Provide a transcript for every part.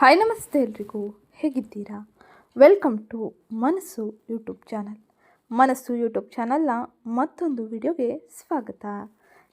Hi, ನಮಸ್ತೆ ಎಲ್ರಿಗೂ. ಹೇಗಿದ್ದೀರಾ? Welcome to Manassu YouTube channel Manassu YouTube ಚಾನಲ್ನ ಮತ್ತೊಂದು ವಿಡಿಯೋಗೆ ಸ್ವಾಗತ.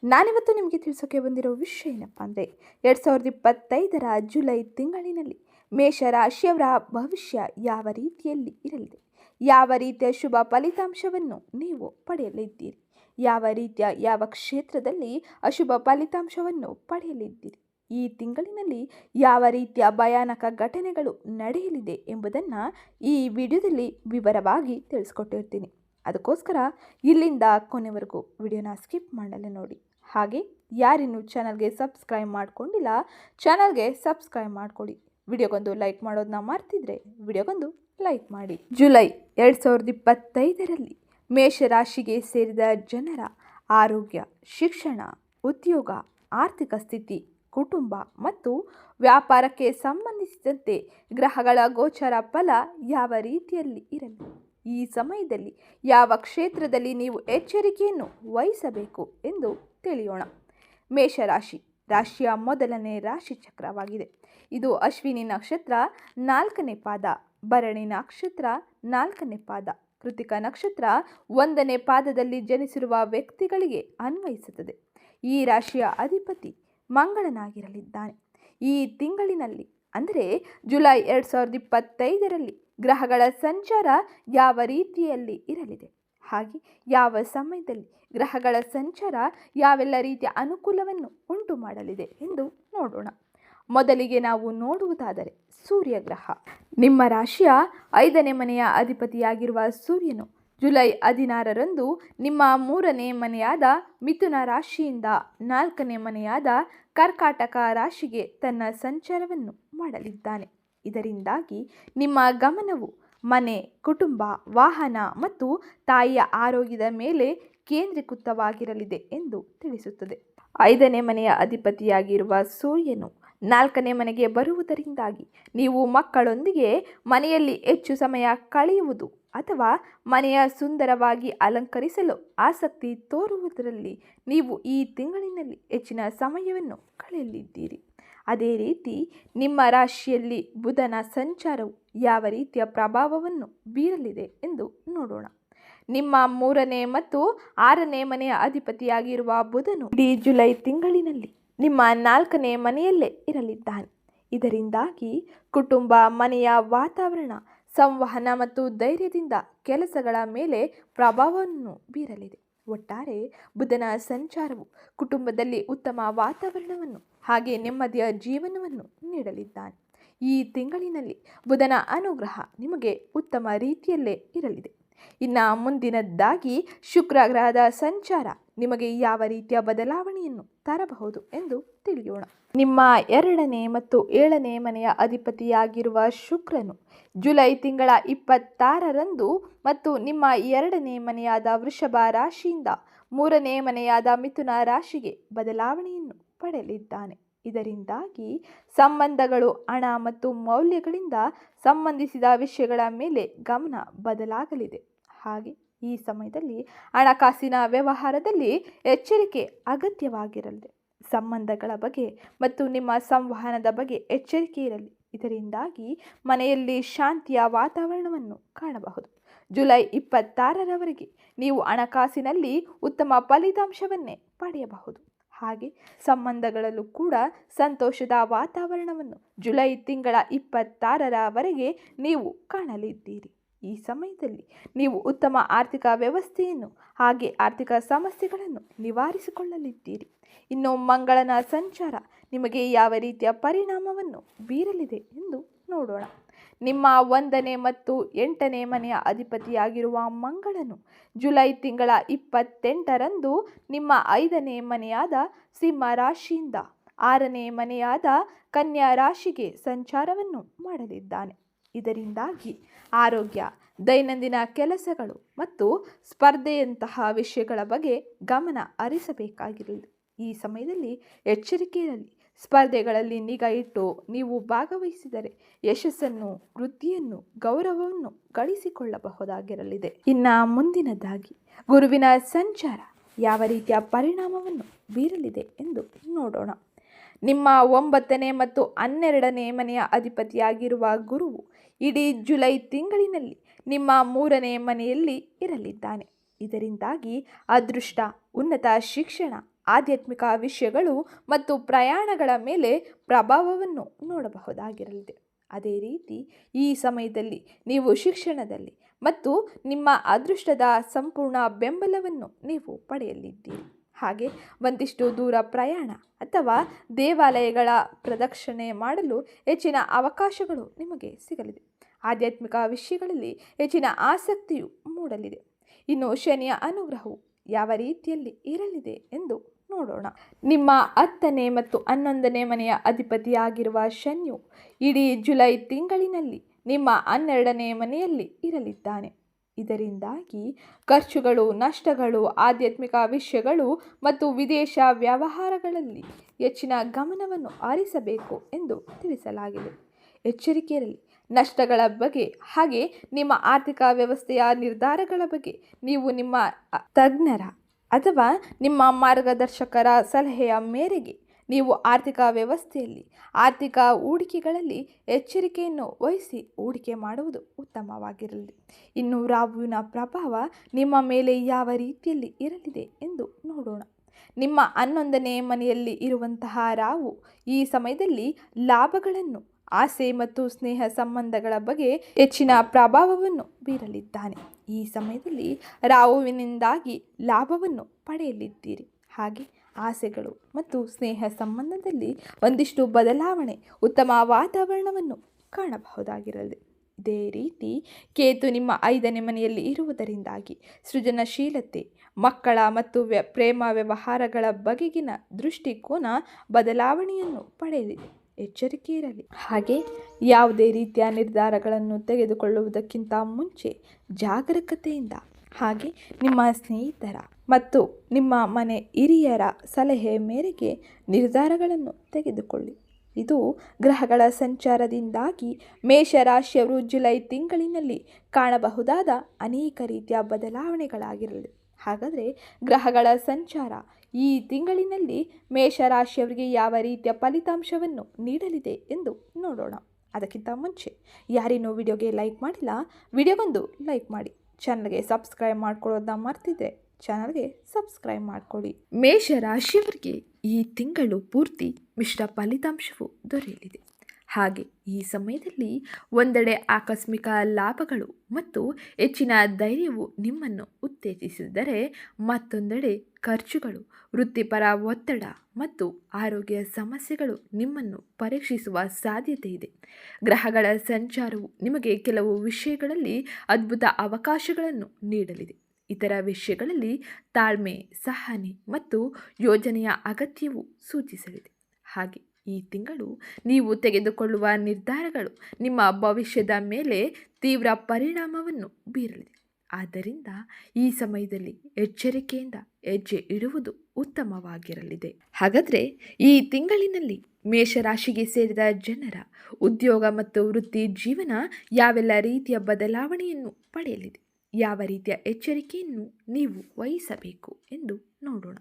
ನಾನಿವತ್ತು ನಿಮಗೆ ತಿಳಿಸೋಕೆ ಬಂದಿರೋ ವಿಷಯ ಏನಪ್ಪ ಅಂದರೆ, ಎರಡು ಸಾವಿರದ ಇಪ್ಪತ್ತೈದರ ಜುಲೈ ತಿಂಗಳಿನಲ್ಲಿ ಮೇಷ ರಾಶಿಯವರ ಭವಿಷ್ಯ ಯಾವ ರೀತಿಯಲ್ಲಿ ಇರಲಿದೆ? ಯಾವ ರೀತಿಯ ಶುಭ ಫಲಿತಾಂಶವನ್ನು ನೀವು ಪಡೆಯಲಿದ್ದೀರಿ? ಯಾವ ರೀತಿಯ, ಯಾವ ಕ್ಷೇತ್ರದಲ್ಲಿ ಅಶುಭ ಫಲಿತಾಂಶವನ್ನು ಪಡೆಯಲಿದ್ದೀರಿ? ಈ ತಿಂಗಳಿನಲ್ಲಿ ಯಾವ ರೀತಿಯ ಭಯಾನಕ ಘಟನೆಗಳು ನಡೆಯಲಿದೆ ಎಂಬುದನ್ನು ಈ ವಿಡಿಯೋದಲ್ಲಿ ವಿವರವಾಗಿ ತಿಳಿಸ್ಕೊಟ್ಟಿರ್ತೀನಿ. ಅದಕ್ಕೋಸ್ಕರ ಇಲ್ಲಿಂದ ಕೊನೆವರೆಗೂ ವಿಡಿಯೋನ ಸ್ಕಿಪ್ ಮಾಡಲು ನೋಡಿ. ಹಾಗೆ ಯಾರಿನ್ನೂ ಚಾನಲ್ಗೆ ಸಬ್ಸ್ಕ್ರೈಬ್ ಮಾಡಿಕೊಂಡಿಲ್ಲ, ಚಾನಲ್ಗೆ ಸಬ್ಸ್ಕ್ರೈಬ್ ಮಾಡ್ಕೊಳ್ಳಿ. ವಿಡಿಯೋಗೊಂದು ಲೈಕ್ ಮಾಡೋದನ್ನ ಮರ್ತಿದ್ರೆ ವಿಡಿಯೋಗೊಂದು ಲೈಕ್ ಮಾಡಿ. ಜುಲೈ ಎರಡು ಸಾವಿರದ ಇಪ್ಪತ್ತೈದರಲ್ಲಿ ಮೇಷರಾಶಿಗೆ ಸೇರಿದ ಜನರ ಆರೋಗ್ಯ, ಶಿಕ್ಷಣ, ಉದ್ಯೋಗ, ಆರ್ಥಿಕ ಸ್ಥಿತಿ ಕುಟುಂಬ ಮತ್ತು ವ್ಯಾಪಾರಕ್ಕೆ ಸಂಬಂಧಿಸಿದಂತೆ ಗ್ರಹಗಳ ಗೋಚರ ಫಲ ಯಾವ ರೀತಿಯಲ್ಲಿ ಇರಲಿ? ಈ ಸಮಯದಲ್ಲಿ ಯಾವ ಕ್ಷೇತ್ರದಲ್ಲಿ ನೀವು ಎಚ್ಚರಿಕೆಯನ್ನು ವಹಿಸಬೇಕು ಎಂದು ತಿಳಿಯೋಣ. ಮೇಷರಾಶಿ, ರಾಶಿಯ ಮೊದಲನೇ ರಾಶಿ ಚಕ್ರವಾಗಿದೆ. ಇದು ಅಶ್ವಿನಿ ನಕ್ಷತ್ರ ನಾಲ್ಕನೇ ಪಾದ, ಭರಣಿ ನಕ್ಷತ್ರ ನಾಲ್ಕನೇ ಪಾದ, ಕೃತಿಕ ನಕ್ಷತ್ರ ಒಂದನೇ ಪಾದದಲ್ಲಿ ಜನಿಸಿರುವ ವ್ಯಕ್ತಿಗಳಿಗೆ ಅನ್ವಯಿಸುತ್ತದೆ. ಈ ರಾಶಿಯ ಅಧಿಪತಿ ಮಂಗಳನಾಗಿರಲಿದ್ದಾನೆ. ಈ ತಿಂಗಳಿನಲ್ಲಿ, ಅಂದರೆ ಜುಲೈ ಎರಡು ಸಾವಿರದ ಇಪ್ಪತ್ತೈದರಲ್ಲಿ, ಗ್ರಹಗಳ ಸಂಚಾರ ಯಾವ ರೀತಿಯಲ್ಲಿ ಇರಲಿದೆ? ಹಾಗೆ ಯಾವ ಸಮಯದಲ್ಲಿ ಗ್ರಹಗಳ ಸಂಚಾರ ಯಾವೆಲ್ಲ ರೀತಿಯ ಅನುಕೂಲವನ್ನು ಉಂಟು ಮಾಡಲಿದೆ ಎಂದು ನೋಡೋಣ. ಮೊದಲಿಗೆ ನಾವು ನೋಡುವುದಾದರೆ, ಸೂರ್ಯಗ್ರಹ. ನಿಮ್ಮ ರಾಶಿಯ ಐದನೇ ಮನೆಯ ಅಧಿಪತಿಯಾಗಿರುವ ಸೂರ್ಯನು ಜುಲೈ ಹದಿನಾರರಂದು ನಿಮ್ಮ ಮೂರನೇ ಮನೆಯಾದ ಮಿಥುನ ರಾಶಿಯಿಂದ ನಾಲ್ಕನೇ ಮನೆಯಾದ ಕರ್ಕಾಟಕ ರಾಶಿಗೆ ತನ್ನ ಸಂಚಾರವನ್ನು ಮಾಡಲಿದ್ದಾನೆ. ಇದರಿಂದಾಗಿ ನಿಮ್ಮ ಗಮನವು ಮನೆ, ಕುಟುಂಬ, ವಾಹನ ಮತ್ತು ತಾಯಿಯ ಆರೋಗ್ಯದ ಮೇಲೆ ಕೇಂದ್ರೀಕೃತವಾಗಿರಲಿದೆ ಎಂದು ತಿಳಿಸುತ್ತದೆ. ಐದನೇ ಮನೆಯ ಅಧಿಪತಿಯಾಗಿರುವ ಸೂರ್ಯನು ನಾಲ್ಕನೇ ಮನೆಗೆ ಬರುವುದರಿಂದಾಗಿ ನೀವು ಮಕ್ಕಳೊಂದಿಗೆ ಮನೆಯಲ್ಲಿ ಹೆಚ್ಚು ಸಮಯ ಕಳೆಯುವುದು ಅಥವಾ ಮನೆಯ ಸುಂದರವಾಗಿ ಅಲಂಕರಿಸಲು ಆಸಕ್ತಿ ತೋರುವುದರಲ್ಲಿ ನೀವು ಈ ತಿಂಗಳಿನಲ್ಲಿ ಹೆಚ್ಚಿನ ಸಮಯವನ್ನು ಕಳೆಯಲಿದ್ದೀರಿ. ಅದೇ ರೀತಿ ನಿಮ್ಮ ರಾಶಿಯಲ್ಲಿ ಬುಧನ ಸಂಚಾರವು ಯಾವ ರೀತಿಯ ಪ್ರಭಾವವನ್ನು ಬೀರಲಿದೆ ಎಂದು ನೋಡೋಣ. ನಿಮ್ಮ ಮೂರನೇ ಮತ್ತು ಆರನೇ ಮನೆಯ ಅಧಿಪತಿಯಾಗಿರುವ ಬುಧನು ಇಡೀ ಜುಲೈ ತಿಂಗಳಿನಲ್ಲಿ ನಿಮ್ಮ ನಾಲ್ಕನೇ ಮನೆಯಲ್ಲೇ ಇರಲಿದ್ದಾನೆ. ಇದರಿಂದಾಗಿ ಕುಟುಂಬ, ಮನೆಯ ವಾತಾವರಣ ಸಂವಹನ ಮತ್ತು ಧೈರ್ಯದಿಂದ ಕೆಲಸಗಳ ಮೇಲೆ ಪ್ರಭಾವವನ್ನು ಬೀರಲಿದೆ. ಒಟ್ಟಾರೆ ಬುಧನ ಸಂಚಾರವು ಕುಟುಂಬದಲ್ಲಿ ಉತ್ತಮ ವಾತಾವರಣವನ್ನು ಹಾಗೆ ನೆಮ್ಮದಿಯ ಜೀವನವನ್ನು ನೀಡಲಿದ್ದಾನೆ. ಈ ತಿಂಗಳಿನಲ್ಲಿ ಬುಧನ ಅನುಗ್ರಹ ನಿಮಗೆ ಉತ್ತಮ ರೀತಿಯಲ್ಲೇ ಇರಲಿದೆ. ಇನ್ನು ಮುಂದಿನದ್ದಾಗಿ ಶುಕ್ರ ಗ್ರಹದ ಸಂಚಾರ. ನಿಮಗೆ ಯಾವ ರೀತಿಯ ಬದಲಾವಣೆಯನ್ನು ತರಬಹುದು ಎಂದು ತಿಳಿಯೋಣ. ನಿಮ್ಮ ಎರಡನೇ ಮತ್ತು ಏಳನೇ ಮನೆಯ ಅಧಿಪತಿಯಾಗಿರುವ ಶುಕ್ರನು ಜುಲೈ ತಿಂಗಳ ಇಪ್ಪತ್ತಾರರಂದು ಮತ್ತು ನಿಮ್ಮ ಎರಡನೇ ಮನೆಯಾದ ವೃಷಭ ರಾಶಿಯಿಂದ ಮೂರನೇ ಮನೆಯಾದ ಮಿಥುನ ರಾಶಿಗೆ ಬದಲಾವಣೆಯನ್ನು ಪಡೆಯಲಿದ್ದಾನೆ. ಇದರಿಂದಾಗಿ ಸಂಬಂಧಗಳು, ಹಣ ಮತ್ತು ಮೌಲ್ಯಗಳಿಂದ ಸಂಬಂಧಿಸಿದ ವಿಷಯಗಳ ಮೇಲೆ ಗಮನ ಬದಲಾಗಲಿದೆ. ಹಾಗೆ ಈ ಸಮಯದಲ್ಲಿ ಹಣಕಾಸಿನ ವ್ಯವಹಾರದಲ್ಲಿ ಎಚ್ಚರಿಕೆ ಅಗತ್ಯವಾಗಿರಲಿದೆ ಸಂಬಂಧಗಳ ಬಗ್ಗೆ ಮತ್ತು ನಿಮ್ಮ ಸಂವಹನದ ಬಗ್ಗೆ ಎಚ್ಚರಿಕೆ ಇರಲಿ. ಇದರಿಂದಾಗಿ ಮನೆಯಲ್ಲಿ ಶಾಂತಿಯ ವಾತಾವರಣವನ್ನು ಕಾಣಬಹುದು. ಜುಲೈ ಇಪ್ಪತ್ತಾರರವರೆಗೆ ನೀವು ಹಣಕಾಸಿನಲ್ಲಿ ಉತ್ತಮ ಫಲಿತಾಂಶವನ್ನೇ ಪಡೆಯಬಹುದು. ಹಾಗೆ ಸಂಬಂಧಗಳಲ್ಲೂ ಕೂಡ ಸಂತೋಷದ ವಾತಾವರಣವನ್ನು ಜುಲೈ ತಿಂಗಳ ಇಪ್ಪತ್ತಾರರವರೆಗೆ ನೀವು ಕಾಣಲಿದ್ದೀರಿ. ಈ ಸಮಯದಲ್ಲಿ ನೀವು ಉತ್ತಮ ಆರ್ಥಿಕ ವ್ಯವಸ್ಥೆಯನ್ನು ಹಾಗೆ ಆರ್ಥಿಕ ಸಮಸ್ಯೆಗಳನ್ನು ನಿವಾರಿಸಿಕೊಳ್ಳಲಿದ್ದೀರಿ. ಇನ್ನು ಮಂಗಳನ ಸಂಚಾರ ನಿಮಗೆ ಯಾವ ರೀತಿಯ ಪರಿಣಾಮವನ್ನು ಬೀರಲಿದೆ ಎಂದು ನೋಡೋಣ. ನಿಮ್ಮ ಒಂದನೇ ಮತ್ತು ಎಂಟನೇ ಮನೆಯ ಅಧಿಪತಿಯಾಗಿರುವ ಮಂಗಳನು ಜುಲೈ ತಿಂಗಳ ಇಪ್ಪತ್ತೆಂಟರಂದು ನಿಮ್ಮ ಐದನೇ ಮನೆಯಾದ ಸಿಂಹ ರಾಶಿಯಿಂದ ಆರನೇ ಮನೆಯಾದ ಕನ್ಯಾ ರಾಶಿಗೆ ಸಂಚಾರವನ್ನು ಮಾಡಲಿದ್ದಾನೆ. ಇದರಿಂದಾಗಿ ಆರೋಗ್ಯ, ದೈನಂದಿನ ಕೆಲಸಗಳು ಮತ್ತು ಸ್ಪರ್ಧೆಯಂತಹ ವಿಷಯಗಳ ಬಗ್ಗೆ ಗಮನ ಹರಿಸಬೇಕಾಗಿರಲಿ ಈ ಸಮಯದಲ್ಲಿ ಎಚ್ಚರಿಕೆ ಇರಲಿ ಸ್ಪರ್ಧೆಗಳಲ್ಲಿ ನಿಗಾ ಇಟ್ಟು ನೀವು ಭಾಗವಹಿಸಿದರೆ ಯಶಸ್ಸನ್ನು, ವೃದ್ಧಿಯನ್ನು, ಗೌರವವನ್ನು ಗಳಿಸಿಕೊಳ್ಳಬಹುದಾಗಿರಲಿದೆ. ಇನ್ನು ಮುಂದಿನದಾಗಿ, ಗುರುವಿನ ಸಂಚಾರ ಯಾವ ರೀತಿಯ ಪರಿಣಾಮವನ್ನು ಬೀರಲಿದೆ ಎಂದು ನೋಡೋಣ. ನಿಮ್ಮ ಒಂಬತ್ತನೇ ಮತ್ತು ಹನ್ನೆರಡನೇ ಮನೆಯ ಅಧಿಪತಿಯಾಗಿರುವ ಗುರುವು ಇಡೀ ಜುಲೈ ತಿಂಗಳಿನಲ್ಲಿ ನಿಮ್ಮ ಮೂರನೇ ಮನೆಯಲ್ಲಿ ಇರಲಿದ್ದಾನೆ. ಇದರಿಂದಾಗಿ ಅದೃಷ್ಟ, ಉನ್ನತ ಶಿಕ್ಷಣ, ಆಧ್ಯಾತ್ಮಿಕ ವಿಷಯಗಳು ಮತ್ತು ಪ್ರಯಾಣಗಳ ಮೇಲೆ ಪ್ರಭಾವವನ್ನು ನೋಡಬಹುದಾಗಿರಲಿದೆ. ಅದೇ ರೀತಿ ಈ ಸಮಯದಲ್ಲಿ ನೀವು ಶಿಕ್ಷಣದಲ್ಲಿ ಮತ್ತು ನಿಮ್ಮ ಅದೃಷ್ಟದ ಸಂಪೂರ್ಣ ಬೆಂಬಲವನ್ನು ನೀವು ಪಡೆಯಲಿದ್ದೀರಿ. ಹಾಗೆ ಒಂದಿಷ್ಟು ದೂರ ಪ್ರಯಾಣ ಅಥವಾ ದೇವಾಲಯಗಳ ಪ್ರದಕ್ಷಿಣೆ ಮಾಡಲು ಹೆಚ್ಚಿನ ಅವಕಾಶಗಳು ನಿಮಗೆ ಸಿಗಲಿದೆ. ಆಧ್ಯಾತ್ಮಿಕ ವಿಷಯಗಳಲ್ಲಿ ಹೆಚ್ಚಿನ ಆಸಕ್ತಿಯು ಮೂಡಲಿದೆ. ಇನ್ನು ಶನಿಯ ಅನುಗ್ರಹವು ಯಾವ ರೀತಿಯಲ್ಲಿ ಇರಲಿದೆ ಎಂದು ನೋಡೋಣ. ನಿಮ್ಮ ಹತ್ತನೇ ಮತ್ತು ಹನ್ನೊಂದನೇ ಮನೆಯ ಅಧಿಪತಿಯಾಗಿರುವ ಶನಿಯು ಇಡೀ ಜುಲೈ ತಿಂಗಳಿನಲ್ಲಿ ನಿಮ್ಮ ಹನ್ನೆರಡನೇ ಮನೆಯಲ್ಲಿ ಇರಲಿದ್ದಾನೆ. ಇದರಿಂದಾಗಿ ಖರ್ಚುಗಳು, ನಷ್ಟಗಳು, ಆಧ್ಯಾತ್ಮಿಕ ವಿಷಯಗಳು ಮತ್ತು ವಿದೇಶ ವ್ಯವಹಾರಗಳಲ್ಲಿ ಹೆಚ್ಚಿನ ಗಮನವನ್ನು ಆರಿಸಬೇಕು ಎಂದು ತಿಳಿಸಲಾಗಿದೆ. ಎಚ್ಚರಿಕೆಯಲ್ಲಿ ನಷ್ಟಗಳ ಬಗ್ಗೆ ಹಾಗೆ ನಿಮ್ಮ ಆರ್ಥಿಕ ವ್ಯವಸ್ಥೆಯ ನಿರ್ಧಾರಗಳ ಬಗ್ಗೆ ನೀವು ನಿಮ್ಮ ತಜ್ಞರ ಅಥವಾ ನಿಮ್ಮ ಮಾರ್ಗದರ್ಶಕರ ಸಲಹೆಯ ಮೇರೆಗೆ ನೀವು ಆರ್ಥಿಕ ವ್ಯವಸ್ಥೆಯಲ್ಲಿ, ಆರ್ಥಿಕ ಹೂಡಿಕೆಗಳಲ್ಲಿ ಎಚ್ಚರಿಕೆಯನ್ನು ವಹಿಸಿ ಹೂಡಿಕೆ ಮಾಡುವುದು ಉತ್ತಮವಾಗಿರಲಿ. ಇನ್ನು ರಾಹುವಿನ ಪ್ರಭಾವ ನಿಮ್ಮ ಮೇಲೆ ಯಾವ ರೀತಿಯಲ್ಲಿ ಇರಲಿದೆ ಎಂದು ನೋಡೋಣ. ನಿಮ್ಮ ಹನ್ನೊಂದನೇ ಮನೆಯಲ್ಲಿ ಇರುವಂತಹ ರಾವು ಈ ಸಮಯದಲ್ಲಿ ಲಾಭಗಳನ್ನು, ಆಸೆ ಮತ್ತು ಸ್ನೇಹ ಸಂಬಂಧಗಳ ಬಗ್ಗೆ ಹೆಚ್ಚಿನ ಪ್ರಭಾವವನ್ನು ಬೀರಲಿದ್ದಾನೆ. ಈ ಸಮಯದಲ್ಲಿ ರಾಹುವಿನಿಂದಾಗಿ ಲಾಭವನ್ನು ಪಡೆಯಲಿದ್ದೀರಿ. ಹಾಗೆ ಆಸೆಗಳು ಮತ್ತು ಸ್ನೇಹ ಸಂಬಂಧದಲ್ಲಿ ಒಂದಿಷ್ಟು ಬದಲಾವಣೆ ಉತ್ತಮ ವಾತಾವರಣವನ್ನು ಕಾಣಬಹುದಾಗಿರಲಿದೆ ಇದೇ ರೀತಿ ಕೇತು ನಿಮ್ಮ ಐದನೇ ಮನೆಯಲ್ಲಿ ಇರುವುದರಿಂದಾಗಿ ಸೃಜನಶೀಲತೆ, ಮಕ್ಕಳ ಮತ್ತು ವ್ಯ, ಪ್ರೇಮ ವ್ಯವಹಾರಗಳ ಬಗೆಗಿನ ದೃಷ್ಟಿಕೋನ ಬದಲಾವಣೆಯನ್ನು ಪಡೆಯಲಿದೆ ಎಚ್ಚರಿಕೆ ಇರಲಿ. ಹಾಗೆ ಯಾವುದೇ ರೀತಿಯ ನಿರ್ಧಾರಗಳನ್ನು ತೆಗೆದುಕೊಳ್ಳುವುದಕ್ಕಿಂತ ಮುಂಚೆ ಜಾಗರೂಕತೆಯಿಂದ ಹಾಗೆ ನಿಮ್ಮ ಸ್ನೇಹಿತರ ಮತ್ತು ನಿಮ್ಮ ಮನೆ ಹಿರಿಯರ ಸಲಹೆ ಮೇರೆಗೆ ನಿರ್ಧಾರಗಳನ್ನು ತೆಗೆದುಕೊಳ್ಳಿ. ಇದು ಗ್ರಹಗಳ ಸಂಚಾರದಿಂದಾಗಿ ಮೇಷರಾಶಿಯವರು ಜುಲೈ ತಿಂಗಳಿನಲ್ಲಿ ಕಾಣಬಹುದಾದ ಅನೇಕ ರೀತಿಯ ಬದಲಾವಣೆಗಳಾಗಿರಲಿ. ಹಾಗಾದರೆ ಗ್ರಹಗಳ ಸಂಚಾರ ಈ ತಿಂಗಳಿನಲ್ಲಿ ಮೇಷರಾಶಿಯವರಿಗೆ ಯಾವ ರೀತಿಯ ಫಲಿತಾಂಶವನ್ನು ನೀಡಲಿದೆ ಎಂದು ನೋಡೋಣ. ಅದಕ್ಕಿಂತ ಮುಂಚೆ ಯಾರಿನ್ನೂ ವಿಡಿಯೋಗೆ ಲೈಕ್ ಮಾಡಿಲ್ಲ ವಿಡಿಯೋಗೊಂದು ಲೈಕ್ ಮಾಡಿ. ಚಾನಲ್ಗೆ ಸಬ್ಸ್ಕ್ರೈಬ್ ಮಾಡ್ಕೊಳ್ಳೋದನ್ನ ಮರ್ತಿದ್ರೆ ಚಾನಲ್ಗೆ ಸಬ್ಸ್ಕ್ರೈಬ್ ಮಾಡ್ಕೊಳ್ಳಿ. ಮೇಷರಾಶಿಯವರಿಗೆ ಈ ತಿಂಗಳು ಪೂರ್ತಿ ಮಿಶ್ರ ಫಲಿತಾಂಶವು ದೊರೆಯಲಿದೆ. ಹಾಗೆ ಈ ಸಮಯದಲ್ಲಿ ಒಂದೆಡೆ ಆಕಸ್ಮಿಕ ಲಾಭಗಳು ಮತ್ತು ಹೆಚ್ಚಿನ ಧೈರ್ಯವು ನಿಮ್ಮನ್ನು ಉತ್ತೇಜಿಸಿದರೆ ಮತ್ತೊಂದೆಡೆ ಖರ್ಚುಗಳು, ವೃತ್ತಿಪರ ಒತ್ತಡ ಮತ್ತು ಆರೋಗ್ಯ ಸಮಸ್ಯೆಗಳು ನಿಮ್ಮನ್ನು ಪರೀಕ್ಷಿಸುವ ಸಾಧ್ಯತೆ ಇದೆ. ಗ್ರಹಗಳ ಸಂಚಾರವು ನಿಮಗೆ ಕೆಲವು ವಿಷಯಗಳಲ್ಲಿ ಅದ್ಭುತ ಅವಕಾಶಗಳನ್ನು ನೀಡಲಿದೆ. ಇತರ ವಿಷಯಗಳಲ್ಲಿ ತಾಳ್ಮೆ, ಸಹನೆ ಮತ್ತು ಯೋಜನೆಯ ಅಗತ್ಯವು ಸೂಚಿಸಲಿದೆ. ಹಾಗೆ ಈ ತಿಂಗಳು ನೀವು ತೆಗೆದುಕೊಳ್ಳುವ ನಿರ್ಧಾರಗಳು ನಿಮ್ಮ ಭವಿಷ್ಯದ ಮೇಲೆ ತೀವ್ರ ಪರಿಣಾಮವನ್ನು ಬೀರಲಿದೆ. ಆದ್ದರಿಂದ ಈ ಸಮಯದಲ್ಲಿ ಎಚ್ಚರಿಕೆಯಿಂದ ಹೆಜ್ಜೆ ಇಡುವುದು ಉತ್ತಮವಾಗಿರಲಿದೆ. ಹಾಗಾದರೆ ಈ ತಿಂಗಳಿನಲ್ಲಿ ಮೇಷರಾಶಿಗೆ ಸೇರಿದ ಜನರ ಉದ್ಯೋಗ ಮತ್ತು ವೃತ್ತಿ ಜೀವನ ಯಾವೆಲ್ಲ ರೀತಿಯ ಬದಲಾವಣೆಯನ್ನು ಪಡೆಯಲಿದೆ? ಯಾವ ರೀತಿಯ ಎಚ್ಚರಿಕೆಯನ್ನು ನೀವು ವಹಿಸಬೇಕು ಎಂದು ನೋಡೋಣ.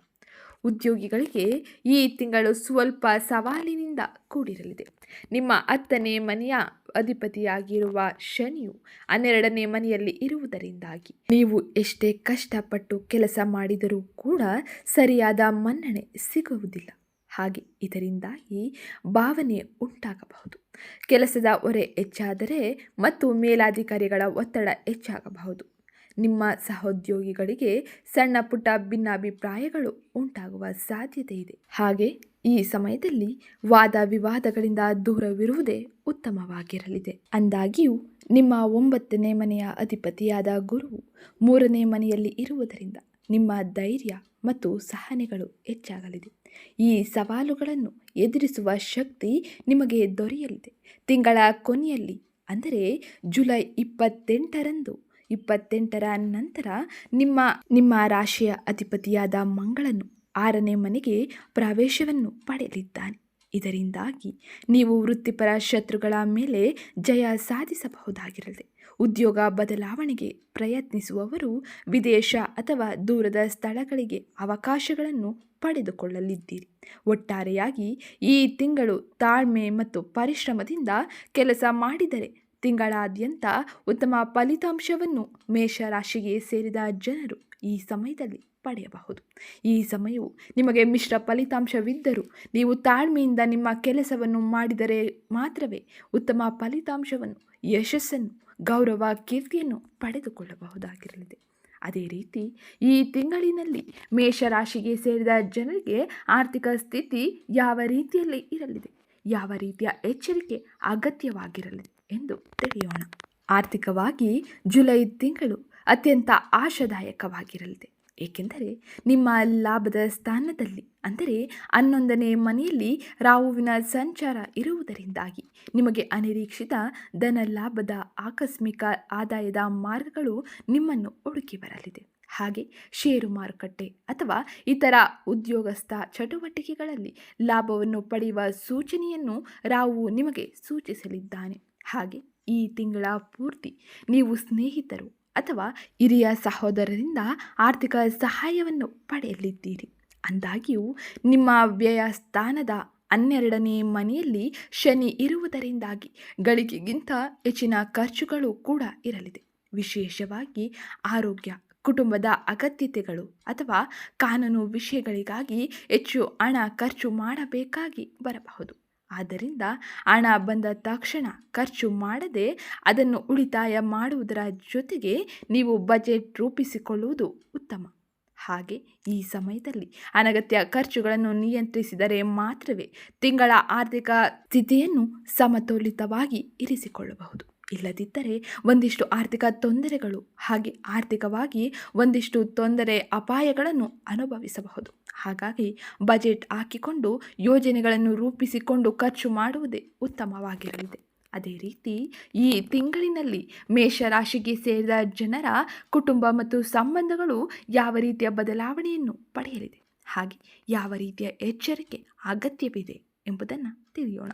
ಉದ್ಯೋಗಿಗಳಿಗೆ ಈ ತಿಂಗಳು ಸ್ವಲ್ಪ ಸವಾಲಿನಿಂದ ಕೂಡಿರಲಿದೆ. ನಿಮ್ಮ ಹತ್ತನೇ ಮನೆಯ ಅಧಿಪತಿಯಾಗಿರುವ ಶನಿಯು ಹನ್ನೆರಡನೇ ಮನೆಯಲ್ಲಿ ಇರುವುದರಿಂದಾಗಿ ನೀವು ಎಷ್ಟೇ ಕಷ್ಟಪಟ್ಟು ಕೆಲಸ ಮಾಡಿದರೂ ಕೂಡ ಸರಿಯಾದ ಮನ್ನಣೆ ಸಿಗುವುದಿಲ್ಲ. ಹಾಗೆ ಇದರಿಂದಾಗಿ ಭಾವನೆ ಉಂಟಾಗಬಹುದು. ಕೆಲಸದ ಹೊರೆ ಹೆಚ್ಚಾದರೆ ಮತ್ತು ಮೇಲಾಧಿಕಾರಿಗಳ ಒತ್ತಡ ಹೆಚ್ಚಾಗಬಹುದು. ನಿಮ್ಮ ಸಹೋದ್ಯೋಗಿಗಳಿಗೆ ಸಣ್ಣ ಪುಟ್ಟ ಭಿನ್ನಾಭಿಪ್ರಾಯಗಳು ಉಂಟಾಗುವ ಸಾಧ್ಯತೆ ಇದೆ. ಹಾಗೆ ಈ ಸಮಯದಲ್ಲಿ ವಾದ ವಿವಾದಗಳಿಂದ ದೂರವಿರುವುದೇ ಉತ್ತಮವಾಗಿರಲಿದೆ. ಅಂದಾಗಿಯೂ ನಿಮ್ಮ ಒಂಬತ್ತನೇ ಮನೆಯ ಅಧಿಪತಿಯಾದ ಗುರುವು ಮೂರನೇ ಮನೆಯಲ್ಲಿ ಇರುವುದರಿಂದ ನಿಮ್ಮ ಧೈರ್ಯ ಮತ್ತು ಸಹನೆಗಳು ಹೆಚ್ಚಾಗಲಿದೆ. ಈ ಸವಾಲುಗಳನ್ನು ಎದುರಿಸುವ ಶಕ್ತಿ ನಿಮಗೆ ದೊರೆಯಲಿದೆ. ತಿಂಗಳ ಕೊನೆಯಲ್ಲಿ, ಅಂದರೆ ಜುಲೈ ಇಪ್ಪತ್ತೆಂಟರಂದು ಇಪ್ಪತ್ತೆಂಟರ ನಂತರ ನಿಮ್ಮ ನಿಮ್ಮ ರಾಶಿಯ ಅಧಿಪತಿಯಾದ ಮಂಗಳನು ಆರನೇ ಮನೆಗೆ ಪ್ರವೇಶವನ್ನು ಪಡೆಯಲಿದ್ದಾನೆ ಇದರಿಂದಾಗಿ ನೀವು ವೃತ್ತಿಪರ ಶತ್ರುಗಳ ಮೇಲೆ ಜಯ ಸಾಧಿಸಬಹುದಾಗಿರಲಿದೆ ಉದ್ಯೋಗ ಬದಲಾವಣೆಗೆ ಪ್ರಯತ್ನಿಸುವವರು ವಿದೇಶ ಅಥವಾ ದೂರದ ಸ್ಥಳಗಳಿಗೆ ಅವಕಾಶಗಳನ್ನು ಪಡೆದುಕೊಳ್ಳಲಿದ್ದೀರಿ. ಒಟ್ಟಾರೆಯಾಗಿ ಈ ತಿಂಗಳು ತಾಳ್ಮೆ ಮತ್ತು ಪರಿಶ್ರಮದಿಂದ ಕೆಲಸ ಮಾಡಿದರೆ ತಿಂಗಳಾದ್ಯಂತ ಉತ್ತಮ ಫಲಿತಾಂಶವನ್ನು ಮೇಷರಾಶಿಗೆ ಸೇರಿದ ಜನರು ಈ ಸಮಯದಲ್ಲಿ ಪಡೆಯಬಹುದು. ಈ ಸಮಯವು ನಿಮಗೆ ಮಿಶ್ರ ಫಲಿತಾಂಶವಿದ್ದರೂ ನೀವು ತಾಳ್ಮೆಯಿಂದ ನಿಮ್ಮ ಕೆಲಸವನ್ನು ಮಾಡಿದರೆ ಮಾತ್ರವೇ ಉತ್ತಮ ಫಲಿತಾಂಶವನ್ನು, ಯಶಸ್ಸನ್ನು, ಗೌರವ ಕೀರ್ತಿಯನ್ನು ಪಡೆದುಕೊಳ್ಳಬಹುದಾಗಿರಲಿದೆ. ಅದೇ ರೀತಿ ಈ ತಿಂಗಳಿನಲ್ಲಿ ಮೇಷರಾಶಿಗೆ ಸೇರಿದ ಜನರಿಗೆ ಆರ್ಥಿಕ ಸ್ಥಿತಿ ಯಾವ ರೀತಿಯಲ್ಲಿ ಇರಲಿದೆ, ಯಾವ ರೀತಿಯ ಎಚ್ಚರಿಕೆ ಅಗತ್ಯವಾಗಿರಲಿದೆ ಎಂದು ತಿಳಿಯೋಣ. ಆರ್ಥಿಕವಾಗಿ ಜುಲೈ ತಿಂಗಳು ಅತ್ಯಂತ ಆಶಾದಾಯಕವಾಗಿರಲಿದೆ. ಏಕೆಂದರೆ ನಿಮ್ಮ ಲಾಭದ ಸ್ಥಾನದಲ್ಲಿ, ಅಂದರೆ ಹನ್ನೊಂದನೇ ಮನೆಯಲ್ಲಿ ರಾಹುವಿನ ಸಂಚಾರ ಇರುವುದರಿಂದಾಗಿ ನಿಮಗೆ ಅನಿರೀಕ್ಷಿತ ಧನ ಲಾಭದ ಆಕಸ್ಮಿಕ ಆದಾಯದ ಮಾರ್ಗಗಳು ನಿಮ್ಮನ್ನು ಹುಡುಕಿ ಬರಲಿದೆ. ಹಾಗೆ ಷೇರು ಮಾರುಕಟ್ಟೆ ಅಥವಾ ಇತರ ಉದ್ಯೋಗಸ್ಥ ಚಟುವಟಿಕೆಗಳಲ್ಲಿ ಲಾಭವನ್ನು ಪಡೆಯುವ ಸೂಚನೆಯನ್ನು ರಾವು ನಿಮಗೆ ಸೂಚಿಸಲಿದ್ದಾನೆ. ಹಾಗೆ ಈ ತಿಂಗಳ ಪೂರ್ತಿ ನೀವು ಸ್ನೇಹಿತರು ಅಥವಾ ಹಿರಿಯ ಸಹೋದರರಿಂದ ಆರ್ಥಿಕ ಸಹಾಯವನ್ನು ಪಡೆಯಲಿದ್ದೀರಿ. ಅಂದಾಗಿಯೂ ನಿಮ್ಮ ವ್ಯಯ ಸ್ಥಾನದ ಹನ್ನೆರಡನೇ ಮನೆಯಲ್ಲಿ ಶನಿ ಇರುವುದರಿಂದಾಗಿ ಗಳಿಕೆಗಿಂತ ಹೆಚ್ಚಿನ ಖರ್ಚುಗಳು ಕೂಡ ಇರಲಿದೆ. ವಿಶೇಷವಾಗಿ ಆರೋಗ್ಯ, ಕುಟುಂಬದ ಅಗತ್ಯತೆಗಳು ಅಥವಾ ಕಾನೂನು ವಿಷಯಗಳಿಗಾಗಿ ಹೆಚ್ಚು ಹಣ ಖರ್ಚು ಮಾಡಬೇಕಾಗಿ ಬರಬಹುದು. ಆದ್ದರಿಂದ ಹಣ ಬಂದ ತಕ್ಷಣ ಖರ್ಚು ಮಾಡದೆ ಅದನ್ನು ಉಳಿತಾಯ ಮಾಡುವುದರ ಜೊತೆಗೆ ನೀವು ಬಜೆಟ್ ರೂಪಿಸಿಕೊಳ್ಳುವುದು ಉತ್ತಮ. ಹಾಗೆ ಈ ಸಮಯದಲ್ಲಿ ಅನಗತ್ಯ ಖರ್ಚುಗಳನ್ನು ನಿಯಂತ್ರಿಸಿದರೆ ಮಾತ್ರವೇ ತಿಂಗಳ ಆರ್ಥಿಕ ಸ್ಥಿತಿಯನ್ನು ಸಮತೋಲಿತವಾಗಿ ಇರಿಸಿಕೊಳ್ಳಬಹುದು. ಇಲ್ಲದಿದ್ದರೆ ಒಂದಿಷ್ಟು ಆರ್ಥಿಕ ತೊಂದರೆಗಳು ಹಾಗೆ ಆರ್ಥಿಕವಾಗಿ ಒಂದಿಷ್ಟು ತೊಂದರೆ ಅಪಾಯಗಳನ್ನು ಅನುಭವಿಸಬಹುದು. ಹಾಗಾಗಿ ಬಜೆಟ್ ಹಾಕಿಕೊಂಡು ಯೋಜನೆಗಳನ್ನು ರೂಪಿಸಿಕೊಂಡು ಖರ್ಚು ಮಾಡುವುದೇ ಉತ್ತಮವಾಗಿರಲಿದೆ. ಅದೇ ರೀತಿ ಈ ತಿಂಗಳಿನಲ್ಲಿ ಮೇಷರಾಶಿಗೆ ಸೇರಿದ ಜನರ ಕುಟುಂಬ ಮತ್ತು ಸಂಬಂಧಗಳು ಯಾವ ರೀತಿಯ ಬದಲಾವಣೆಯನ್ನು ಪಡೆಯಲಿದೆ? ಹಾಗೆ ಯಾವ ರೀತಿಯ ಎಚ್ಚರಿಕೆ, ಅಗತ್ಯವಿದೆ ಎಂಬುದನ್ನು ತಿಳಿಯೋಣ.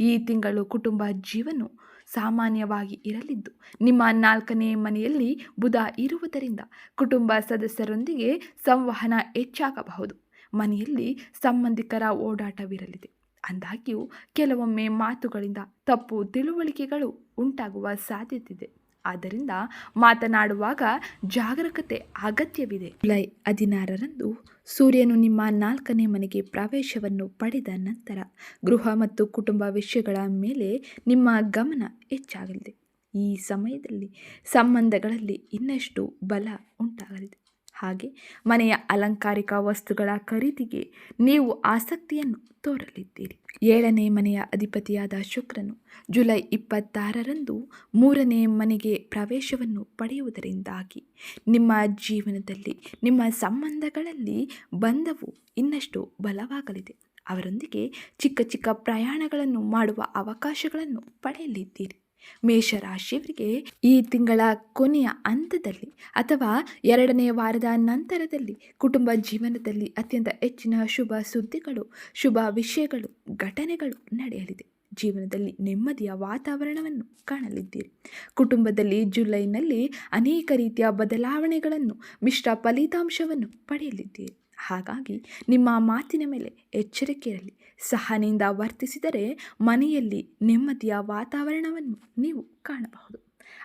ಈ ತಿಂಗಳು ಕುಟುಂಬ ಜೀವನ ಸಾಮಾನ್ಯವಾಗಿ ಇರಲಿದ್ದು. ನಿಮ್ಮ ನಾಲ್ಕನೇ ಮನೆಯಲ್ಲಿ ಬುಧ ಇರುವುದರಿಂದ ಕುಟುಂಬ ಸದಸ್ಯರೊಂದಿಗೆ ಸಂವಹನ ಹೆಚ್ಚಾಗಬಹುದು. ಮನೆಯಲ್ಲಿ ಸಂಬಂಧಿಕರ ಓಡಾಟವಿರಲಿದೆ. ಅಂದಾಗ್ಯೂ ಕೆಲವೊಮ್ಮೆ ಮಾತುಗಳಿಂದ ತಪ್ಪು ತಿಳುವಳಿಕೆಗಳು ಉಂಟಾಗುವ ಸಾಧ್ಯತೆ ಇದೆ ಆದ್ದರಿಂದ ಮಾತನಾಡುವಾಗ ಜಾಗರೂಕತೆ ಅಗತ್ಯವಿದೆ. ಜುಲೈ ಹದಿನಾರರಂದು ಸೂರ್ಯನು ನಿಮ್ಮ ನಾಲ್ಕನೇ ಮನೆಗೆ ಪ್ರವೇಶವನ್ನು ಪಡೆದ ನಂತರ ಗೃಹ ಮತ್ತು ಕುಟುಂಬ ವಿಷಯಗಳ ಮೇಲೆ ನಿಮ್ಮ ಗಮನ ಹೆಚ್ಚಾಗಲಿದೆ. ಈ ಸಮಯದಲ್ಲಿ ಸಂಬಂಧಗಳಲ್ಲಿ ಇನ್ನಷ್ಟು ಬಲ ಉಂಟಾಗಲಿದೆ. ಹಾಗೆ ಮನೆಯ ಅಲಂಕಾರಿಕ ವಸ್ತುಗಳ ಖರೀದಿಗೆ ನೀವು ಆಸಕ್ತಿಯನ್ನು ತೋರಲಿದ್ದೀರಿ. ಏಳನೇ ಮನೆಯ ಅಧಿಪತಿಯಾದ ಶುಕ್ರನು ಜುಲೈ ಇಪ್ಪತ್ತಾರರಂದು ಮೂರನೇ ಮನೆಗೆ ಪ್ರವೇಶವನ್ನು ಪಡೆಯುವುದರಿಂದಾಗಿ ನಿಮ್ಮ ಜೀವನದಲ್ಲಿ ನಿಮ್ಮ ಸಂಬಂಧಗಳಲ್ಲಿ ಬಂಧವು ಇನ್ನಷ್ಟು ಬಲವಾಗಲಿದೆ. ಅವರೊಂದಿಗೆ ಚಿಕ್ಕ ಚಿಕ್ಕ ಪ್ರಯಾಣಗಳನ್ನು ಮಾಡುವ ಅವಕಾಶಗಳನ್ನು ಪಡೆಯಲಿದ್ದೀರಿ. ಮೇಷರಾಶಿಯವರಿಗೆ ಈ ತಿಂಗಳ ಕೊನೆಯ ಹಂತದಲ್ಲಿ ಅಥವಾ ಎರಡನೇ ವಾರದ ನಂತರದಲ್ಲಿ ಕುಟುಂಬ ಜೀವನದಲ್ಲಿ ಅತ್ಯಂತ ಹೆಚ್ಚಿನ ಶುಭ ಸುದ್ದಿಗಳು, ಶುಭ ವಿಷಯಗಳು, ಘಟನೆಗಳು ನಡೆಯಲಿದೆ. ಜೀವನದಲ್ಲಿ ನೆಮ್ಮದಿಯ ವಾತಾವರಣವನ್ನು ಕಾಣಲಿದ್ದೀರಿ. ಕುಟುಂಬದಲ್ಲಿ ಜುಲೈನಲ್ಲಿ ಅನೇಕ ರೀತಿಯ ಬದಲಾವಣೆಗಳನ್ನು, ಮಿಶ್ರ ಫಲಿತಾಂಶವನ್ನು ಪಡೆಯಲಿದ್ದೀರಿ. ಹಾಗಾಗಿ ನಿಮ್ಮ ಮಾತಿನ ಮೇಲೆ ಎಚ್ಚರಿಕೆ ಇರಲಿ ಸಹನೆಯಿಂದ ವರ್ತಿಸಿದರೆ ಮನೆಯಲ್ಲಿ ನೆಮ್ಮದಿಯ ವಾತಾವರಣವನ್ನು ನೀವು ಕಾಣಬಹುದು.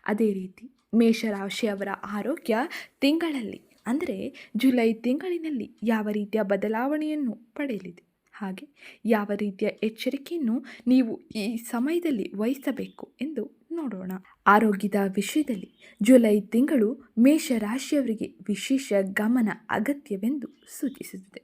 ಅದೇ ರೀತಿ ಮೇಷರಾಶಿಯವರ ಆರೋಗ್ಯ ತಿಂಗಳಲ್ಲಿ, ಅಂದರೆ ಜುಲೈ ತಿಂಗಳಿನಲ್ಲಿ ಯಾವ ರೀತಿಯ ಬದಲಾವಣೆಯನ್ನು ಪಡೆಯಲಿದೆ? ಹಾಗೆ ಯಾವ ರೀತಿಯ ಎಚ್ಚರಿಕೆಯನ್ನು ನೀವು ಈ ಸಮಯದಲ್ಲಿ ವಹಿಸಬೇಕು ಎಂದು ನೋಡೋಣ. ಆರೋಗ್ಯದ ವಿಷಯದಲ್ಲಿ ಜುಲೈ ತಿಂಗಳು ಮೇಷರಾಶಿಯವರಿಗೆ ವಿಶೇಷ ಗಮನ ಅಗತ್ಯವೆಂದು ಸೂಚಿಸುತ್ತದೆ.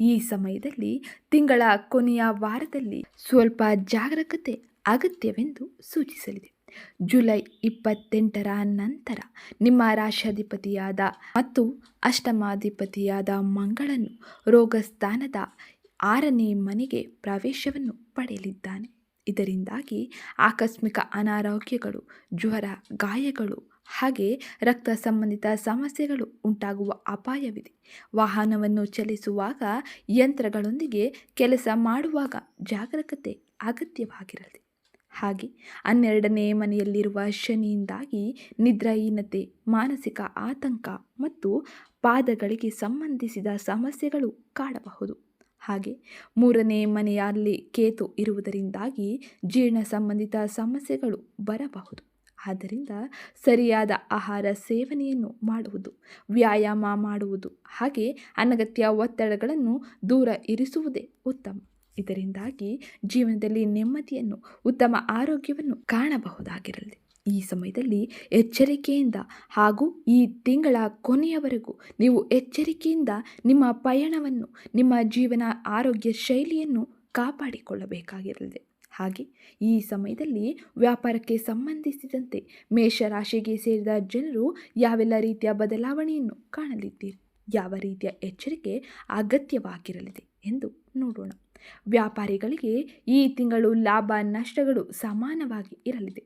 ಈ ಸಮಯದಲ್ಲಿ ತಿಂಗಳ ಕೊನೆಯ ವಾರದಲ್ಲಿ ಸ್ವಲ್ಪ ಜಾಗರೂಕತೆ ಅಗತ್ಯವೆಂದು ಸೂಚಿಸಲಿದೆ. ಜುಲೈ ಇಪ್ಪತ್ತೆಂಟರ ನಂತರ ನಿಮ್ಮ ರಾಶಾಧಿಪತಿಯಾದ ಮತ್ತು ಅಷ್ಟಮಾಧಿಪತಿಯಾದ ಮಂಗಳನು ರೋಗಸ್ಥಾನದ ಆರನೇ ಮನೆಗೆ ಪ್ರವೇಶವನ್ನು ಪಡೆಯಲಿದ್ದಾನೆ. ಇದರಿಂದಾಗಿ ಆಕಸ್ಮಿಕ ಅನಾರೋಗ್ಯಗಳು, ಜ್ವರ, ಗಾಯಗಳು ಹಾಗೆ ರಕ್ತ ಸಂಬಂಧಿತ ಸಮಸ್ಯೆಗಳು ಉಂಟಾಗುವ ಅಪಾಯವಿದೆ. ವಾಹನವನ್ನು ಚಲಿಸುವಾಗ ಯಂತ್ರಗಳೊಂದಿಗೆ ಕೆಲಸ ಮಾಡುವಾಗ ಜಾಗರೂಕತೆ ಅಗತ್ಯವಾಗಿರಲಿ. ಹಾಗೆ ಹನ್ನೆರಡನೇ ಮನೆಯಲ್ಲಿರುವ ಶನಿಯಿಂದಾಗಿ ನಿದ್ರಾಹೀನತೆ, ಮಾನಸಿಕ ಆತಂಕ ಮತ್ತು ಪಾದಗಳಿಗೆ ಸಂಬಂಧಿಸಿದ ಸಮಸ್ಯೆಗಳು ಕಾಡಬಹುದು ಹಾಗೆ ಮೂರನೇ ಮನೆಯಲ್ಲಿ ಕೇತು ಇರುವುದರಿಂದಾಗಿ ಜೀರ್ಣ ಸಂಬಂಧಿತ ಸಮಸ್ಯೆಗಳು ಬರಬಹುದು. ಆದ್ದರಿಂದ ಸರಿಯಾದ ಆಹಾರ ಸೇವನೆಯನ್ನು ಮಾಡುವುದು, ವ್ಯಾಯಾಮ ಮಾಡುವುದು ಹಾಗೆ ಅನಗತ್ಯ ಒತ್ತಡಗಳನ್ನು ದೂರ ಇರಿಸುವುದೇ ಉತ್ತಮ. ಇದರಿಂದಾಗಿ ಜೀವನದಲ್ಲಿ ನೆಮ್ಮದಿಯನ್ನು, ಉತ್ತಮ ಆರೋಗ್ಯವನ್ನು ಕಾಣಬಹುದಾಗಿರಲಿ. ಈ ಸಮಯದಲ್ಲಿ ಎಚ್ಚರಿಕೆಯಿಂದ ಹಾಗೂ ಈ ತಿಂಗಳ ಕೊನೆಯವರೆಗೂ ನೀವು ಎಚ್ಚರಿಕೆಯಿಂದ ನಿಮ್ಮ ಪಯಣವನ್ನು, ನಿಮ್ಮ ಜೀವನ ಆರೋಗ್ಯ ಶೈಲಿಯನ್ನು ಕಾಪಾಡಿಕೊಳ್ಳಬೇಕಾಗಿರಲಿದೆ. ಹಾಗೆ ಈ ಸಮಯದಲ್ಲಿ ವ್ಯಾಪಾರಕ್ಕೆ ಸಂಬಂಧಿಸಿದಂತೆ ಮೇಷರಾಶಿಗೆ ಸೇರಿದ ಜನರು ಯಾವೆಲ್ಲ ರೀತಿಯ ಬದಲಾವಣೆಯನ್ನು ಕಾಣಲಿದ್ದೀರಿ? ಯಾವ ರೀತಿಯ ಎಚ್ಚರಿಕೆ ಅಗತ್ಯವಾಗಿರಲಿದೆ ಎಂದು ನೋಡೋಣ. ವ್ಯಾಪಾರಿಗಳಿಗೆ ಈ ತಿಂಗಳು ಲಾಭ, ನಷ್ಟಗಳು ಸಮಾನವಾಗಿ ಇರಲಿದೆ.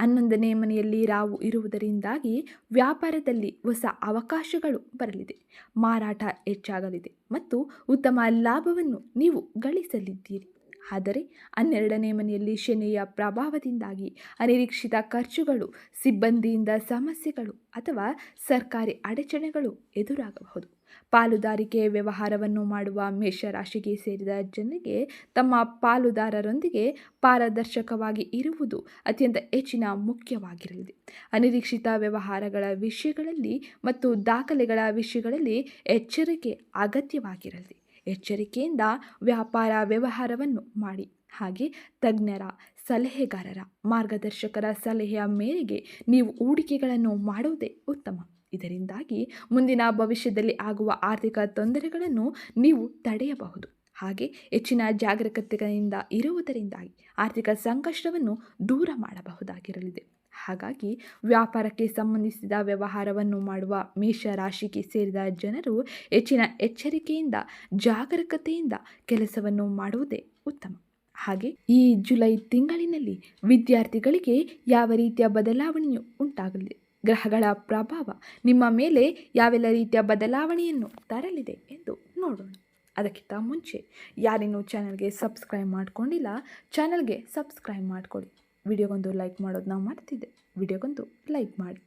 ಹನ್ನೊಂದನೇ ಮನೆಯಲ್ಲಿ ರಾವು ಇರುವುದರಿಂದಾಗಿ ವ್ಯಾಪಾರದಲ್ಲಿ ಹೊಸ ಅವಕಾಶಗಳು ಬರಲಿದೆ. ಮಾರಾಟ ಹೆಚ್ಚಾಗಲಿದೆ ಮತ್ತು ಉತ್ತಮ ಲಾಭವನ್ನು ನೀವು ಗಳಿಸಲಿದ್ದೀರಿ. ಆದರೆ ಹನ್ನೆರಡನೇ ಮನೆಯಲ್ಲಿ ಶನಿಯ ಪ್ರಭಾವದಿಂದಾಗಿ ಅನಿರೀಕ್ಷಿತ ಖರ್ಚುಗಳು, ಸಿಬ್ಬಂದಿಯಿಂದ ಸಮಸ್ಯೆಗಳು ಅಥವಾ ಸರ್ಕಾರಿ ಅಡಚಣೆಗಳು ಎದುರಾಗಬಹುದು. ಪಾಲುದಾರಿಕೆ ವ್ಯವಹಾರವನ್ನು ಮಾಡುವ ಮೇಷರಾಶಿಗೆ ಸೇರಿದ ಜನರಿಗೆ ತಮ್ಮ ಪಾಲುದಾರರೊಂದಿಗೆ ಪಾರದರ್ಶಕವಾಗಿ ಇರುವುದು ಅತ್ಯಂತ ಹೆಚ್ಚಿನ ಮುಖ್ಯವಾಗಿರಲಿದೆ. ಅನಿರೀಕ್ಷಿತ ವ್ಯವಹಾರಗಳ ವಿಷಯಗಳಲ್ಲಿ ಮತ್ತು ದಾಖಲೆಗಳ ವಿಷಯಗಳಲ್ಲಿ ಎಚ್ಚರಿಕೆ ಅಗತ್ಯವಾಗಿರಲಿದೆ. ಎಚ್ಚರಿಕೆಯಿಂದ ವ್ಯಾಪಾರ ವ್ಯವಹಾರವನ್ನು ಮಾಡಿ. ಹಾಗೆ ತಜ್ಞರ, ಸಲಹೆಗಾರರ, ಮಾರ್ಗದರ್ಶಕರ ಸಲಹೆಯ ಮೇರೆಗೆ ನೀವು ಹೂಡಿಕೆಗಳನ್ನು ಮಾಡುವುದೇ ಉತ್ತಮ. ಇದರಿಂದಾಗಿ ಮುಂದಿನ ಭವಿಷ್ಯದಲ್ಲಿ ಆಗುವ ಆರ್ಥಿಕ ತೊಂದರೆಗಳನ್ನು ನೀವು ತಡೆಯಬಹುದು. ಹಾಗೆ ಹೆಚ್ಚಿನ ಜಾಗರೂಕತೆಗಳಿಂದ ಇರುವುದರಿಂದಾಗಿ ಆರ್ಥಿಕ ಸಂಕಷ್ಟವನ್ನು ದೂರ ಮಾಡಬಹುದಾಗಿರಲಿದೆ. ಹಾಗಾಗಿ ವ್ಯಾಪಾರಕ್ಕೆ ಸಂಬಂಧಿಸಿದ ವ್ಯವಹಾರವನ್ನು ಮಾಡುವ ಮೇಷರಾಶಿಗೆ ಸೇರಿದ ಜನರು ಹೆಚ್ಚಿನ ಎಚ್ಚರಿಕೆಯಿಂದ, ಜಾಗರೂಕತೆಯಿಂದ ಕೆಲಸವನ್ನು ಮಾಡುವುದೇ ಉತ್ತಮ. ಹಾಗೆ ಈ ಜುಲೈ ತಿಂಗಳಿನಲ್ಲಿ ವಿದ್ಯಾರ್ಥಿಗಳಿಗೆ ಯಾವ ರೀತಿಯ ಬದಲಾವಣೆಯು ಉಂಟಾಗಲಿದೆ? ಗ್ರಹಗಳ ಪ್ರಭಾವ ನಿಮ್ಮ ಮೇಲೆ ಯಾವೆಲ್ಲ ರೀತಿಯ ಬದಲಾವಣೆಯನ್ನು ತರಲಿದೆ ಎಂದು ನೋಡೋಣ. ಅದಕ್ಕಿಂತ ಮುಂಚೆ ಯಾರಿನ್ನೂ ಚಾನಲ್ಗೆ ಸಬ್ಸ್ಕ್ರೈಬ್ ಮಾಡ್ಕೊಂಡಿಲ್ಲ, ಚಾನಲ್ಗೆ ಸಬ್ಸ್ಕ್ರೈಬ್ ಮಾಡಿಕೊಡಿ. ವಿಡಿಯೋಗೊಂದು ಲೈಕ್ ಮಾಡೋದು ನಾವು ಮಾಡ್ತಿದ್ದೆ, ವಿಡಿಯೋಗೊಂದು ಲೈಕ್ ಮಾಡಿ.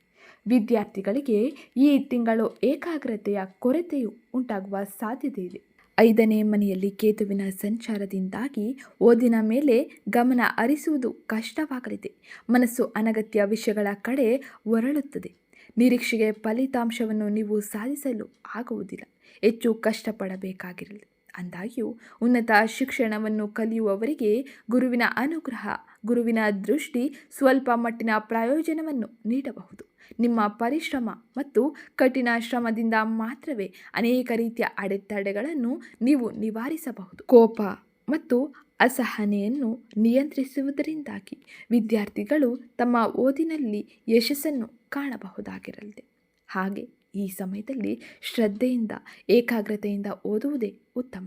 ವಿದ್ಯಾರ್ಥಿಗಳಿಗೆ ಈ ತಿಂಗಳು ಏಕಾಗ್ರತೆಯ ಕೊರತೆಯು ಉಂಟಾಗುವ ಸಾಧ್ಯತೆ ಇದೆ. ಐದನೇ ಮನೆಯಲ್ಲಿ ಕೇತುವಿನ ಸಂಚಾರದಿಂದಾಗಿ ಓದಿನ ಮೇಲೆ ಗಮನ ಹರಿಸುವುದು ಕಷ್ಟವಾಗಲಿದೆ. ಮನಸ್ಸು ಅನಗತ್ಯ ವಿಷಯಗಳ ಕಡೆ ಒರಳುತ್ತದೆ. ನಿರೀಕ್ಷೆಗೆ ಫಲಿತಾಂಶವನ್ನು ನೀವು ಸಾಧಿಸಲು ಆಗುವುದಿಲ್ಲ. ಹೆಚ್ಚು ಕಷ್ಟಪಡಬೇಕಾಗಿರಲಿ. ಅಂದಾಗ್ಯೂ, ಉನ್ನತ ಶಿಕ್ಷಣವನ್ನು ಕಲಿಯುವವರಿಗೆ ಗುರುವಿನ ಅನುಗ್ರಹ ಗುರುವಿನ ದೃಷ್ಟಿ ಸ್ವಲ್ಪ ಮಟ್ಟಿನ ಪ್ರಯೋಜನವನ್ನು ನೀಡಬಹುದು. ನಿಮ್ಮ ಪರಿಶ್ರಮ ಮತ್ತು ಕಠಿಣ ಶ್ರಮದಿಂದ ಮಾತ್ರವೇ ಅನೇಕ ರೀತಿಯ ಅಡೆತಡೆಗಳನ್ನು ನೀವು ನಿವಾರಿಸಬಹುದು. ಕೋಪ ಮತ್ತು ಅಸಹನೆಯನ್ನು ನಿಯಂತ್ರಿಸುವುದರಿಂದಾಗಿ ವಿದ್ಯಾರ್ಥಿಗಳು ತಮ್ಮ ಓದಿನಲ್ಲಿ ಯಶಸ್ಸನ್ನು ಕಾಣಬಹುದಾಗಿರಲಿದೆ. ಹಾಗೆ ಈ ಸಮಯದಲ್ಲಿ ಶ್ರದ್ಧೆಯಿಂದ, ಏಕಾಗ್ರತೆಯಿಂದ ಓದುವುದೇ ಉತ್ತಮ.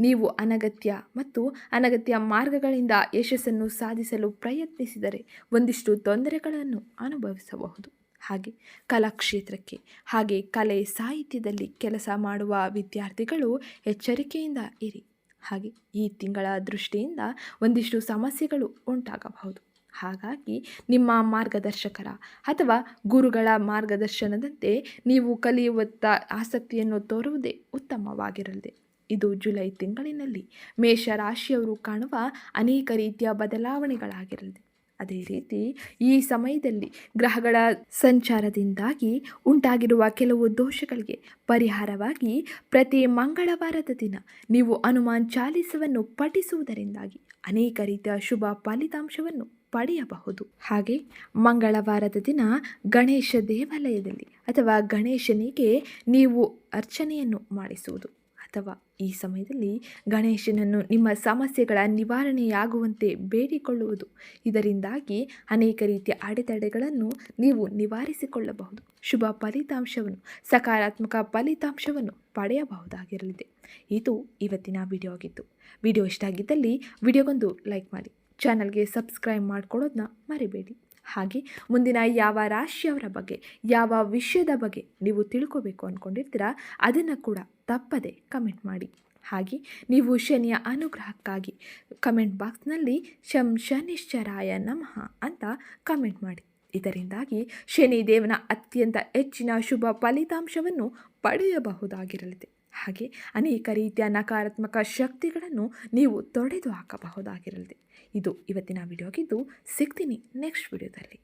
ನೀವು ಅನಗತ್ಯ ಮತ್ತು ಅನಗತ್ಯ ಮಾರ್ಗಗಳಿಂದ ಯಶಸ್ಸನ್ನು ಸಾಧಿಸಲು ಪ್ರಯತ್ನಿಸಿದರೆ ಒಂದಿಷ್ಟು ತೊಂದರೆಗಳನ್ನು ಅನುಭವಿಸಬಹುದು. ಹಾಗೆ ಕಲಾಕ್ಷೇತ್ರಕ್ಕೆ, ಹಾಗೆ ಕಲೆ ಸಾಹಿತ್ಯದಲ್ಲಿ ಕೆಲಸ ಮಾಡುವ ವಿದ್ಯಾರ್ಥಿಗಳು ಎಚ್ಚರಿಕೆಯಿಂದ ಇರಿ. ಹಾಗೆ ಈ ತಿಂಗಳ ದೃಷ್ಟಿಯಿಂದ ಒಂದಿಷ್ಟು ಸಮಸ್ಯೆಗಳು ಉಂಟಾಗಬಹುದು. ಹಾಗಾಗಿ ನಿಮ್ಮ ಮಾರ್ಗದರ್ಶಕರ ಅಥವಾ ಗುರುಗಳ ಮಾರ್ಗದರ್ಶನದಂತೆ ನೀವು ಕಲಿಯುವತ್ತ ಆಸಕ್ತಿಯನ್ನು ತೋರುವುದೇ ಉತ್ತಮವಾಗಿರಲಿದೆ. ಇದು ಜುಲೈ ತಿಂಗಳಿನಲ್ಲಿ ಮೇಷರಾಶಿಯವರು ಕಾಣುವ ಅನೇಕ ರೀತಿಯ ಬದಲಾವಣೆಗಳಾಗಿರಲಿದೆ. ಅದೇ ರೀತಿ ಈ ಸಮಯದಲ್ಲಿ ಗ್ರಹಗಳ ಸಂಚಾರದಿಂದಾಗಿ ಉಂಟಾಗಿರುವ ಕೆಲವು ದೋಷಗಳಿಗೆ ಪರಿಹಾರವಾಗಿ ಪ್ರತಿ ಮಂಗಳವಾರದ ದಿನ ನೀವು ಅನುಮಾನ್ ಚಾಲಿಸವನ್ನು ಪಠಿಸುವುದರಿಂದಾಗಿ ಅನೇಕ ರೀತಿಯ ಶುಭ ಫಲಿತಾಂಶವನ್ನು ಪಡೆಯಬಹುದು. ಹಾಗೆ ಮಂಗಳವಾರದ ದಿನ ಗಣೇಶ ದೇವಾಲಯದಲ್ಲಿ ಅಥವಾ ಗಣೇಶನಿಗೆ ನೀವು ಅರ್ಚನೆಯನ್ನು ಮಾಡಿಸುವುದು. ಅಥವಾ ಈ ಸಮಯದಲ್ಲಿ ಗಣೇಶನನ್ನು ನಿಮ್ಮ ಸಮಸ್ಯೆಗಳ ನಿವಾರಣೆಯಾಗುವಂತೆ ಬೇಡಿಕೊಳ್ಳುವುದು. ಇದರಿಂದಾಗಿ ಅನೇಕ ರೀತಿಯ ಅಡೆತಡೆಗಳನ್ನು ನೀವು ನಿವಾರಿಸಿಕೊಳ್ಳಬಹುದು. ಶುಭ ಫಲಿತಾಂಶವನ್ನು, ಸಕಾರಾತ್ಮಕ ಫಲಿತಾಂಶವನ್ನು ಪಡೆಯಬಹುದಾಗಿರಲಿದೆ. ಇದು ಇವತ್ತಿನ ವಿಡಿಯೋ ಆಗಿತ್ತು. ವಿಡಿಯೋ ಇಷ್ಟ ಆಗಿದ್ದಲ್ಲಿ ವಿಡಿಯೋಗೊಂದು ಲೈಕ್ ಮಾಡಿ. ಚಾನಲ್ಗೆ ಸಬ್ಸ್ಕ್ರೈಬ್ ಮಾಡ್ಕೊಳ್ಳೋದನ್ನ ಮರಿಬೇಡಿ. ಹಾಗೆ ಮುಂದಿನ ಯಾವ ರಾಶಿಯವರ ಬಗ್ಗೆ, ಯಾವ ವಿಷಯದ ಬಗ್ಗೆ ನೀವು ತಿಳ್ಕೋಬೇಕು ಅಂದ್ಕೊಂಡಿರ್ತೀರಾ ಅದನ್ನು ಕೂಡ ತಪ್ಪದೆ ಕಮೆಂಟ್ ಮಾಡಿ. ಹಾಗೆ ನೀವು ಶನಿಯ ಅನುಗ್ರಹಕ್ಕಾಗಿ ಕಮೆಂಟ್ ಬಾಕ್ಸ್ನಲ್ಲಿ ಶಂ ಶನಿಶ್ಚರಾಯ ನಮಃ ಅಂತ ಕಮೆಂಟ್ ಮಾಡಿ. ಇದರಿಂದಾಗಿ ಶನಿ ದೇವನ ಅತ್ಯಂತ ಹೆಚ್ಚಿನ ಶುಭ ಫಲಿತಾಂಶವನ್ನು ಪಡೆಯಬಹುದಾಗಿರಲಿದೆ. ಹಾಗೆ ಅನೇಕ ರೀತಿಯ ನಕಾರಾತ್ಮಕ ಶಕ್ತಿಗಳನ್ನು ನೀವು ತೊಡೆದು ಹಾಕಬಹುದಾಗಿರಲಿದೆ ಇದು ಇವತ್ತಿನ ವಿಡಿಯೋ ಆಗಿದ್ದು ಸಿಗ್ತೀನಿ ನೆಕ್ಸ್ಟ್ ವಿಡಿಯೋದಲ್ಲಿ.